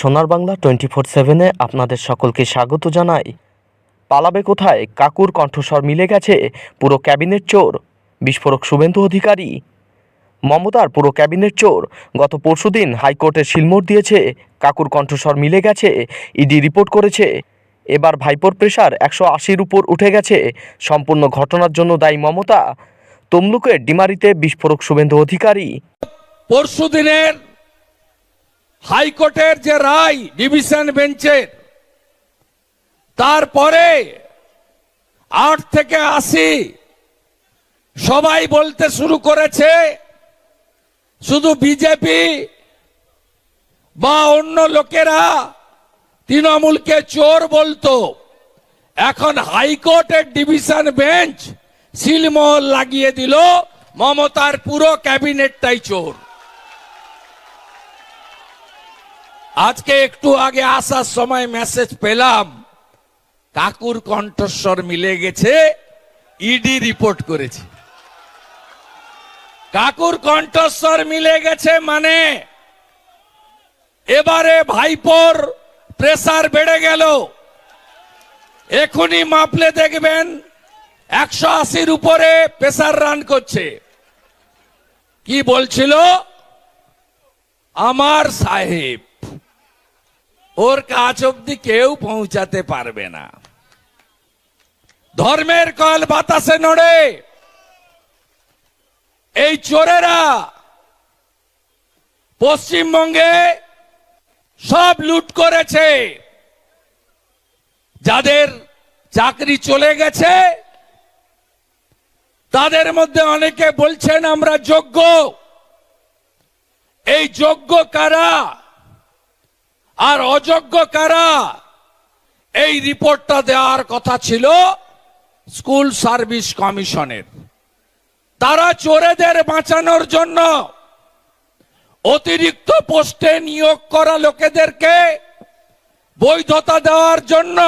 সোনার Bangla twenty four সেভেনে আপনাদের সকলকে স্বাগত জানাই। পালাবে কোথায়? কাকুর কণ্ঠস্বর মিলে গেছে পুরো ক্যাবিনেট চোর, বিস্ফোরক শুভেন্দু অধিকারী। মমতার পুরো ক্যাবিনেট চোর, গত পরশুদিন হাইকোর্টের শিলমোড় দিয়েছে, কাকুর কণ্ঠস্বর মিলে গেছে, ইডি রিপোর্ট করেছে। এবার ভাইপোর প্রেশার একশো আশির উপর উঠে গেছে, সম্পূর্ণ ঘটনার জন্য দায়ী মমতা। তমলুকের ডিমারিতে বিস্ফোরক শুভেন্দু অধিকারী। পরশু দিনের হাইকোর্টের যে রায়, ডিভিশন বেঞ্চের, তারপরে আট থেকে আশি, সবাই বলতে শুরু করেছে, শুধু বিজেপি বা অন্য লোকেরা তৃণমূলকে চোর বলতো। এখন হাইকোর্টের ডিভিশন বেঞ্চ সিলমোহর লাগিয়ে দিল, মমতার পুরো ক্যাবিনেটটাই চোর। আজকে একটু আগে আসার সময় মেসেজ পেলাম। কাকুর কণ্ঠস্বর মিলে গেছে ইডি রিপোর্ট করেছে। কাকুর কণ্ঠস্বর মিলে গেছে মানে এবারে ভাইপোর প্রেসার বেড়ে গেল। এখনই মাপলে দেখবেন, একশো আশির উপরে প্রেসার রান করছে। কি বলছিল? আমার সাহেব। ওর কাজ অব্দি কেউ পৌঁছাতে পারবে না। ধর্মের কল বাতাসে নড়ে। এই চোরেরা পশ্চিমবঙ্গে সব লুট করেছে। যাদের চাকরি চলে গেছে, তাদের মধ্যে অনেকে বলছেন, আমরা যোগ্য। এই যোগ্য কারা? আর অযোগ্য কারা? এই রিপোর্টটা দেওয়ার কথা ছিল স্কুল সার্ভিস কমিশনের। তারা চোরেদের বাঁচানোর জন্য অতিরিক্ত পোস্টে নিয়োগ করা লোকেদেরকে বৈধতা দেওয়ার জন্য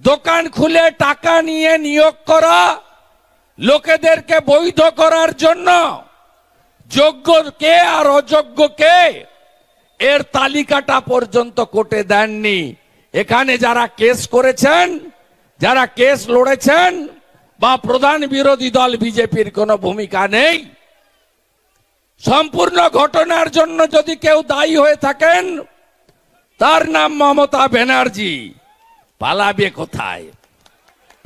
দোকান খুলে টাকা নিয়ে নিয়োগ করা লোকেদেরকে বৈধ করার জন্য যোগ্য কে আর অযোগ্য কে এর তালিকাটা পর্যন্ত কোর্টে দেননি। এখানে যারা কেস করেছেন, যারা কেস লড়েছেন, বা প্রধান বিরোধী দল বিজেপির কোনো ভূমিকা নেই। সম্পূর্ণ ঘটনার জন্য যদি কেউ দায়ী হয়ে থাকেন, তার নাম মমতা ব্যানার্জি। পালাবে কোথায়?